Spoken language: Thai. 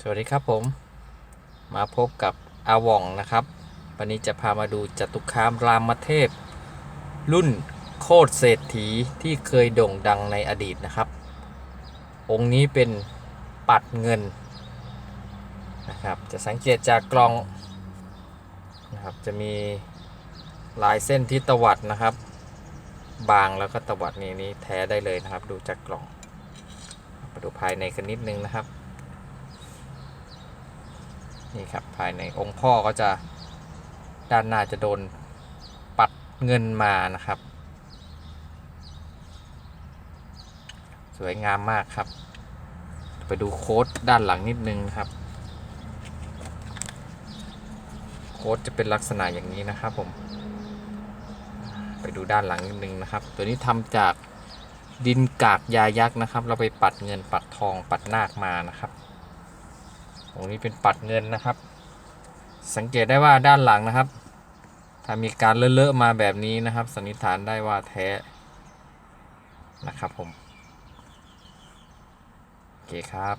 สวัสดีครับผม มาพบกับอาว่องนะครับ วันนี้จะพามาดูจตุคามรามเทพ รุ่นโคตรเศรษฐีที่เคยโด่งดังในอดีตนะครับ องค์นี้เป็นปัดเงินนะครับ จะสังเกตจากกล่องนะครับ จะมีลายเส้นที่ตวัดนะครับ บางแล้วก็ตวัดนี่นี่แท้ได้เลยนะครับ ดูจากกล่อง มาดูภายในกันนิดนึงนะครับ นี่ครับภายในองค์พ่อก็จะด้านหน้าจะโดนปัดเงินมานะครับ สวยงามมากครับ ไปดูโค้ดด้านหลังนิดนึงครับ โค้ดจะเป็นลักษณะอย่างนี้นะครับผม ไปดูด้านหลังนิดนึงนะครับ ตัวนี้ทำจากดินกากยายักษ์นะครับ เราไปปัดเงินปัดทองปัดนาคมานะครับ ตรงนี้เป็นปัดเงินนะครับ สังเกตได้ว่าด้านหลังนะครับ ถ้ามีการเลอะๆมาแบบนี้นะครับ สันนิษฐานได้ว่าแท้นะครับผม โอเคครับ